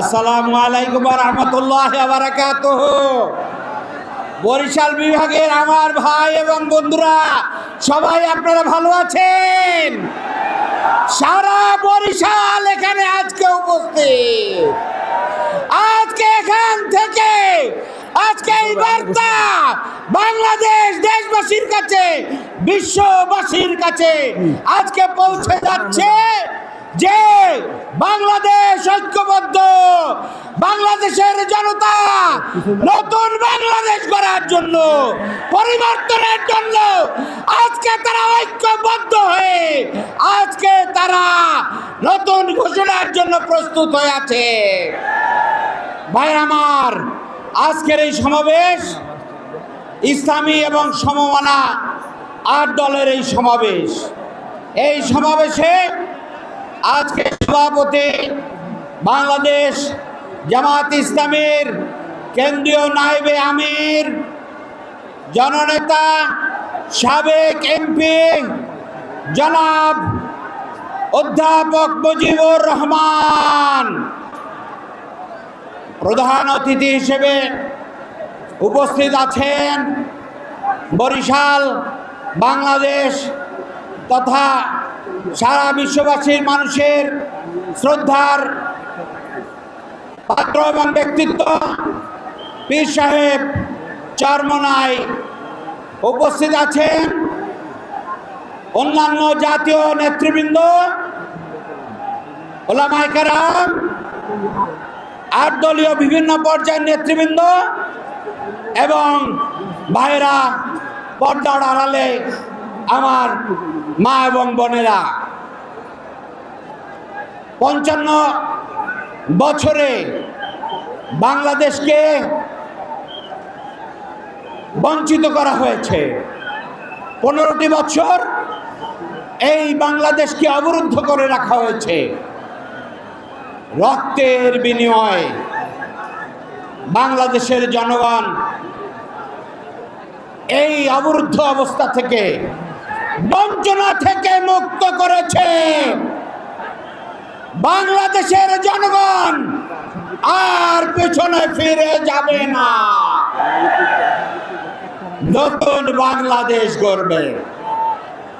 আসসালামু আলাইকুম রহমতুল্লাহ বারাকাত বরিশাল বিভাগের আমার ভাই এবং বন্ধুরা, সবাই আপনারা ভালো আছেন? সারা বরিশাল এখানে আজকে উপস্থিত। আজকে এখান থেকে, আজকে এই বার্তা বাংলাদেশ দেশবাসীর কাছে, বিশ্ববাসীর কাছে আজকে পৌঁছে যাচ্ছে যে বাংলাদেশ ঐক্যবদ্ধ, বাংলাদেশের জনতা নতুন বাংলাদেশ গড়ার জন্য, পরিবর্তনের জন্য আজকে তারা ঐক্যবদ্ধ হয়ে আজকে তারা নতুন ঘোষণার জন্য প্রস্তুত হয়ে আছে। ভাই আমার, আজকের এই সমাবেশ ইসলামী এবং সমমানা আট দলের এই সমাবেশ। এই সমাবেশে আজকে সভাপতি বাংলাদেশ জামাত ইসলামের কেন্দ্রীয় নায়েবে আমির, জননেতা, সাবেক এমপি, জনাব অধ্যাপক মুজিবুর রহমান, প্রধান অতিথি হিসেবে উপস্থিত আছেন বরিশাল, বাংলাদেশ তথা সারা বিশ্ববাসীর মানুষের শ্রদ্ধার পাত্র এবং ব্যক্তিত্ব পীর সাহেব চরমনাই উপস্থিত আছেন। অন্যান্য জাতীয় নেতৃবৃন্দ ওলামাই কারাম আট দলীয় বিভিন্ন পর্যায়ের নেতৃবৃন্দ এবং ভাইরা পর্দার আড়ালে আমার মা এবং বোনেরা, পঞ্চান্ন বছরে বাংলাদেশকে বঞ্চিত করা হয়েছে। পনেরোটি বছর এই বাংলাদেশকে অবরুদ্ধ করে রাখা হয়েছে। রক্তের বিনিময়ে বাংলাদেশের জনগণ এই অবরুদ্ধ অবস্থা থেকে বঞ্চনা থেকে মুক্ত করেছে। বাংলাদেশের জনগণ আর পেছনে ফিরে যাবে না। নতুন বাংলাদেশ গড়বে।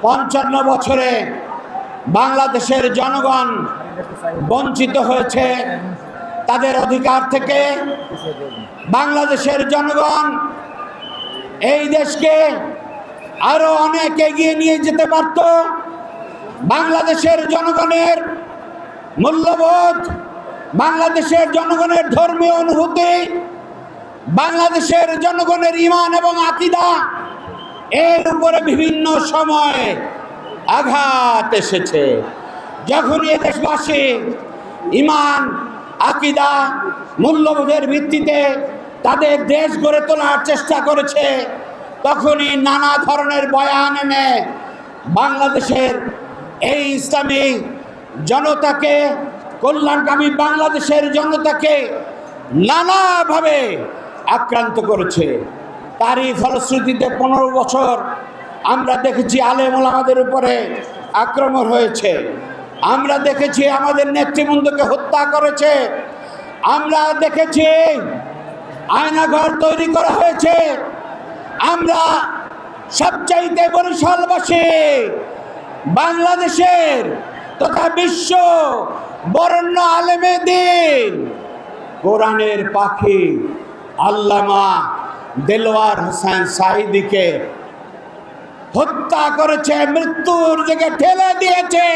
পঞ্চান্ন বছরে বাংলাদেশের জনগণ বঞ্চিত হয়েছে। তাদের অধিকার থেকে বাংলাদেশের জনগণ এই দেশকে আরও অনেক এগিয়ে নিয়ে যেতে পারত। বাংলাদেশের জনগণের মূল্যবোধ, বাংলাদেশের জনগণের ধর্মীয় অনুভূতি, বাংলাদেশের জনগণের ইমান এবং আকিদা, এর উপরে বিভিন্ন সময় আঘাত এসেছে। যখন এ দেশবাসী ইমান, আকিদা, মূল্যবোধের ভিত্তিতে তাদের দেশ গড়ে তোলার চেষ্টা করেছে তখনই নানা ধরনের বয়ান এনে বাংলাদেশের এই ইসলামী জনতাকে, কল্যাণকামী বাংলাদেশের জনতাকে নানাভাবে আক্রান্ত করেছে। তারই ফলশ্রুতিতে পনেরো বছর আমরা দেখেছি আলেম আমাদের উপরে আক্রমণ হয়েছে। আমরা দেখেছি আমাদের নেতৃবৃন্দকে হত্যা করেছে। আমরা দেখেছি আয়নাঘর তৈরি করা হয়েছে। আমরা সবচাইতে বরিশালবাসী বাংলাদেশের তথা বিশ্ব বরণ্য আলেমে দিন। কোরআনের পাখি আল্লামা দেলোয়ার হোসেন সাইদিকে হত্যা করেছে, মৃত্যুর দিকে ঠেলে দিয়েছে।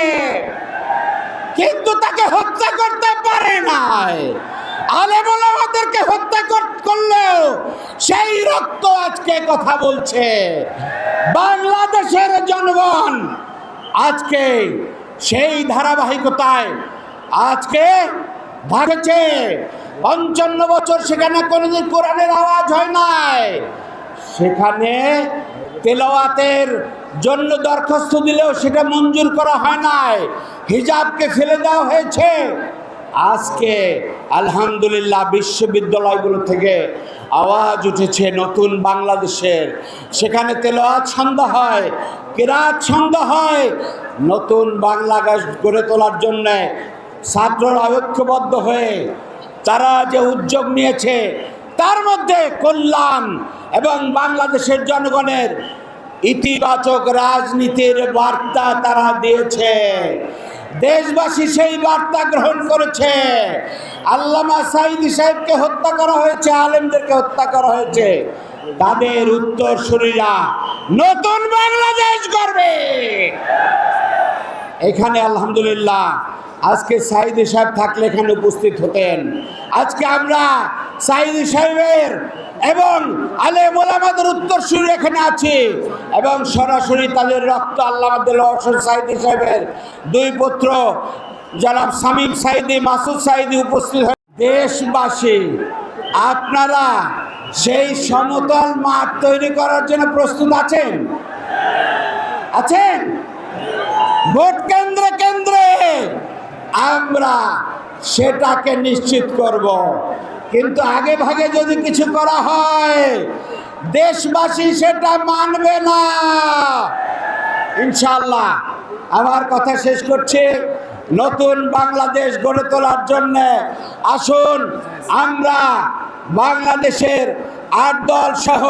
কিন্তু তাকে হত্যা করতে পারে নাই আলেমদেরকে হত্যা কর- করলেও সেই রক্ত আজকে কথা বলছে। বাংলাদেশের জনগণ আজকে সেই ধারাবাহিকতায় আজকে ভাগেছে পঞ্চান্ন বছর সেখানে কোনোদিন কোরআনের আওয়াজ হয় নাই। সেখানে তেলাওয়াতের জন্য দরখাস্ত দিলেও সেটা মঞ্জুর করা হয় নাই। হিজাবকে ফেলে দেওয়া হয়েছে। আজকে আলহামদুলিল্লাহ বিশ্ববিদ্যালয়গুলো থেকে আওয়াজ উঠেছে নতুন বাংলাদেশের। সেখানে তেলাওয়াত ছন্দ হয়, কেরাত ছন্দ হয়। নতুন বাংলাদেশ গড়ে তোলার জন্যে ছাত্ররা ঐক্যবদ্ধ হয়ে তারা যে উদ্যোগ নিয়েছে, তার মধ্যে কল্যাণ এবং বাংলাদেশের জনগণের ইতিবাচক রাজনীতির বার্তা তারা দিয়েছে। দেশবাসী সেই বার্তা গ্রহণ করেছে। আল্লামা সাইদি সাহেবকে হত্যা করা হয়েছে, আলেমদেরকে হত্যা করা হয়েছে। তাদের উত্তর শরীরা নতুন বাংলাদেশ করবে এখানে আলহামদুলিল্লাহ আজকে সাইদি সাহেব থাকলে এখানে উপস্থিত হতেন। আজকে আমরা সাইদি সাহেবের এবং আলে মোলামাদের উত্তরসূরি এখানে আছে। এবং সরাসরি তাদের রক্ত আল্লাহ হোসেন সাইদি সাহেবের দুই পুত্র জনাব সামিম সাইদি, মাসুদ সাইদি উপস্থিত হয়ে দেশবাসী, আপনারা সেই সমতল মাঠ তৈরি করার জন্য প্রস্তুত আছেন? আছেন? ভোট কেন্দ্রে কেন্দ্রে আমরা সেটাকে নিশ্চিত করব। কিন্তু আগে ভাগে যদি কিছু করা হয়, দেশবাসী সেটা মানবে না। ইনশাল্লাহ আমার কথা শেষ করছি। নতুন বাংলাদেশ গড়ে তোলার জন্য আসুন, আমরা বাংলাদেশের আট দল সহ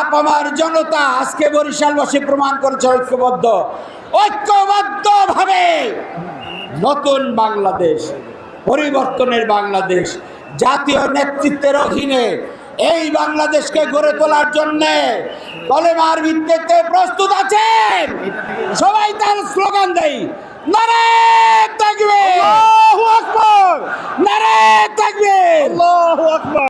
আপামার জনতা আজকে বরিশালবাসী প্রমাণ করেছে ঐক্যবদ্ধ। ঐক্যবদ্ধভাবে নতুন বাংলাদেশ, পরিবর্তনের বাংলাদেশ জাতীয় নেতৃত্বের অধীনে এই বাংলাদেশকে গড়ে তোলার জন্য কলেমার ভিত্তিতে প্রস্তুত আছেন। সবাই তার স্লোগান দেই নারে থাকবে। নারে থাকবে।